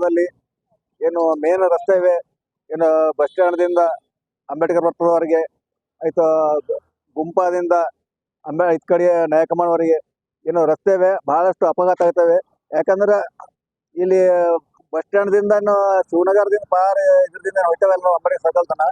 ವಾರದಲ್ಲಿ ಏನು ಮೇನ್ ರಸ್ತೆ ಇವೆ, ಏನು ಬಸ್ ಸ್ಟ್ಯಾಂಡ್ದಿಂದ ಅಂಬೇಡ್ಕರ್ ವೃತ್ತದವರೆಗೆ ಆಯ್ತು ಗುಂಪಾದಿಂದ ಅಂಬೆ ಇತ್ ಕಡೆ ನಾಯಕಮ್ಮನವರೆಗೆ ಏನು ರಸ್ತೆ ಇವೆ, ಬಹಳಷ್ಟು ಅಪಘಾತ ಆಗ್ತವೆ. ಯಾಕಂದ್ರೆ ಇಲ್ಲಿ ಬಸ್ ಸ್ಟ್ಯಾಂಡ್ದಿಂದ ಶಿವನಗರದಿಂದ ಬಾರಿ ಇದ್ರದಿಂದ ಹೋಯ್ತವಲ್ಲ ಅಂಬೇಡ್ಕರ್ ಸರ್ಕಲ್ ತನ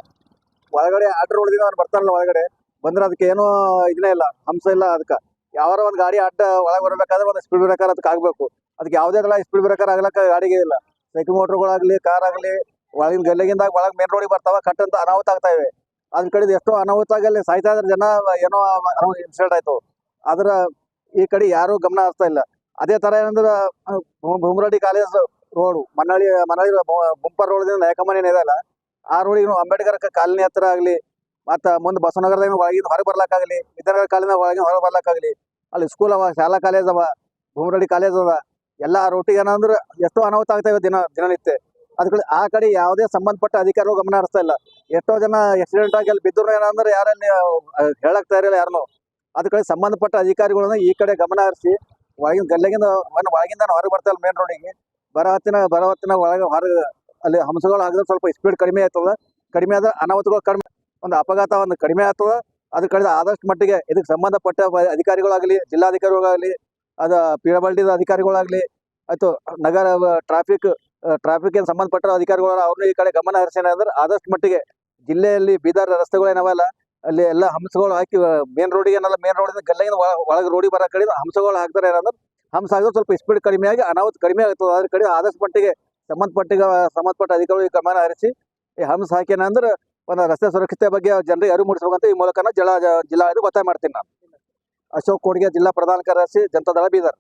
ಒಳಗಡೆ ಆಟೋ ರೋಡ್ದಿಂದ ಅವ್ರು ಬರ್ತಾನಲ್ಲ ಒಳಗಡೆ? ಬಂದ್ರೆ ಅದಕ್ಕೆ ಏನೋ ಇದನ್ನೇ ಇಲ್ಲ, ಹಂಸ ಇಲ್ಲ ಅದಕ್ಕೆ. ಯಾವಾರ ಒಂದು ಗಾಡಿ ಅಡ್ಡ ಒಳಗೆ ಬರಬೇಕಾದ್ರೆ ಒಂದು ಸ್ಪೀಡ್ ಬ್ರೇಕರ್ ಅದಕ್ಕೆ ಆಗ್ಬೇಕು. ಅದಕ್ಕೆ ಯಾವುದೇ ಇಲ್ಲ ಸ್ಪೀಡ್ ಬ್ರೇಕರ್ ಆಗ್ಲಕ್ಕ ಗಾಡಿಗೆ ಇಲ್ಲ. ಸೈಕಲ್ ಮೋಟರ್ಗಳಾಗಲಿ ಕಾರ್ ಆಗಲಿ ಒಳಗಿನ ಗಲ್ಲಿಗಿಂದ ಒಳಗೆ ಮೇನ್ ರೋಡಿಗೆ ಬರ್ತಾವ ಕಟ್ ಅಂತ ಅನಾಹುತ ಆಗ್ತಾ ಇವೆ. ಅದ್ರ ಕಡೆ ಎಷ್ಟೋ ಅನಾಹುತ ಆಗಲ್ಲಿ ಸಾಯ್ತಾ ಇದ್ರೆ ಜನ ಏನೋ ಇನ್ಸಿಡೆಂಟ್ ಆಯ್ತು. ಆದ್ರ ಈ ಕಡೆ ಯಾರು ಗಮನ ಹರಿಸ್ತಾ ಇಲ್ಲ. ಅದೇ ತರ ಏನಂದ್ರೆ ಭೂಮರಡಿ ಕಾಲೇಜ್ ರೋಡ್ ಮನಳಿ ಮನಳ್ಳಿ ಗುಂಪರ್ ರೋಡ್ ನಾಯಕಮನೆ ಇದೆಯಲ್ಲ, ಆ ರೋಡಿಗೆ ಅಂಬೇಡ್ಕರ್ ಕಾಲನಿ ಹತ್ರ ಆಗ್ಲಿ, ಮತ್ತ ಮುಂದೆ ಬಸವನಗರದಾಗ ಒಳಗಿನ ಹೊರಗೆ ಬರ್ಲಾಕಾಗ್ಲಿ ವಿದ್ಯಾನಗರ ಕಾಲಿನ ಒಳಗಿನ ಹೊರಗೆ ಬರ್ಲಾಕಾಗ್ಲಿ ಅಲ್ಲಿ ಸ್ಕೂಲ್ ಅವ, ಶಾಲಾ ಕಾಲೇಜ್ ಅವ ಭೂಮರಡಿ ಕಾಲೇಜ್ ಅದ ಎಲ್ಲ ರೂಟಿಗೆ ಏನಂದ್ರೆ ಎಷ್ಟೋ ಅನಾಹುತ ಆಗ್ತಾವೆ ದಿನ, ದಿನನಿತ್ಯ. ಅದಕ್ಕೆ ಆ ಕಡೆ ಯಾವುದೇ ಸಂಬಂಧಪಟ್ಟ ಅಧಿಕಾರಿಗಳು ಗಮನ ಹರಿಸ್ತಾ ಇಲ್ಲ. ಎಷ್ಟೋ ಜನ ಆಕ್ಸಿಡೆಂಟ್ ಆಗಿ ಅಲ್ಲಿ ಬಿದ್ದರು ಏನಂದ್ರೆ ಯಾರಲ್ಲಿ ಹೇಳಕ್ ತಯಾರಿಲ್ಲ ಯಾರನ್ನು. ಅದ್ ಸಂಬಂಧಪಟ್ಟ ಅಧಿಕಾರಿಗಳನ್ನ ಈ ಕಡೆ ಗಮನ ಹರಿಸಿ, ಒಳಗಿನ ಗಲ್ಲಿಗಿಂದ ಒಳಗಿಂದ ಹೊರಗೆ ಬರ್ತಾ ಇಲ್ಲ ಮೇನ್ ರೋಡಿಗೆ ಬರೋ ಹೊತ್ತಿನ ಒಳಗೆ ಹೊರಗೆ ಅಲ್ಲಿ ಹಂಸಗಳು ಆಗಿದ್ರೆ ಸ್ವಲ್ಪ ಸ್ಪೀಡ್ ಕಡಿಮೆ ಆಯ್ತದ. ಕಡಿಮೆ ಆದ್ರೆ ಅನಾಹುತಗಳು ಕಡಿಮೆ, ಒಂದು ಅಪಘಾತ ಒಂದು ಕಡಿಮೆ ಆಗ್ತದ ಅದ್ರ ಕಡೆ ಆದಷ್ಟು ಮಟ್ಟಿಗೆ ಇದಕ್ಕೆ ಸಂಬಂಧಪಟ್ಟ ಅಧಿಕಾರಿಗಳಾಗಲಿ, ಜಿಲ್ಲಾಧಿಕಾರಿಗಳಾಗಲಿ ಅದ ಪಿ ಡಬ್ಲ್ಯೂ ಅಧಿಕಾರಿಗಳಾಗಲಿ, ಆಯ್ತು ನಗರ ಟ್ರಾಫಿಕ್ ಟ್ರಾಫಿಕ್ ಏನ್ ಸಂಬಂಧಪಟ್ಟ ಅಧಿಕಾರಿಗಳು ಅವ್ರನ್ನ ಈ ಕಡೆ ಗಮನ ಹರಿಸೇನೆ ಅಂದ್ರೆ ಆದಷ್ಟು ಮಟ್ಟಿಗೆ ಜಿಲ್ಲೆಯಲ್ಲಿ ಬೀದರ್ ರಸ್ತೆಗಳು ಏನವಲ್ಲ ಅಲ್ಲಿ ಎಲ್ಲ ಹಂಸಗಳು ಹಾಕಿ ಮೇನ್ ರೋಡಿಗೆ ಏನಲ್ಲ ಮೇನ್ ರೋಡಿಂದ ಗಲ್ಲಿಂದ ಒಳಗೆ ರೋಡಿಗೆ ಬರೋ ಕಡೆ ಹಂಸಗಳು ಹಾಕ್ತಾರೆ ಏನಂದ್ರೆ ಹಂಸ ಹಾಕಿದ್ರೆ ಸ್ವಲ್ಪ ಸ್ಪೀಡ್ ಕಡಿಮೆ ಆಗಿ ಅನಾಹುತ ಕಡಿಮೆ ಆಗ್ತದೆ. ಅದ್ರ ಕಡೆ ಆದಷ್ಟು ಮಟ್ಟಿಗೆ ಸಂಬಂಧಪಟ್ಟಿಗೆ ಸಂಬಂಧಪಟ್ಟ ಅಧಿಕಾರಿಗಳು ಈ ಗಮನ ಹರಿಸಿ ಈ ಹಂಸ ಹಾಕ್ಯಾನಂದ್ರೆ ಒಂದು ರಸ್ತೆ ಸುರಕ್ಷತೆ ಬಗ್ಗೆ ಜನರಿಗೆ ಅರಿವು ಮೂಡಿಸಬೇಕಂತ ಈ ಮೂಲಕ ಜಿಲ್ಲಾ ಜಿಲ್ಲಾ ಇದು ಒತ್ತಾಯ ಮಾಡ್ತೀನಿ ನಾನು. ಅಶೋಕ್ ಕೋಡ್ಗೆ ಜಿಲ್ಲಾ ಪ್ರಧಾನ ಕಾರ್ಯದರ್ಶಿ ಜನತಾದಳ ಬೀದರ್.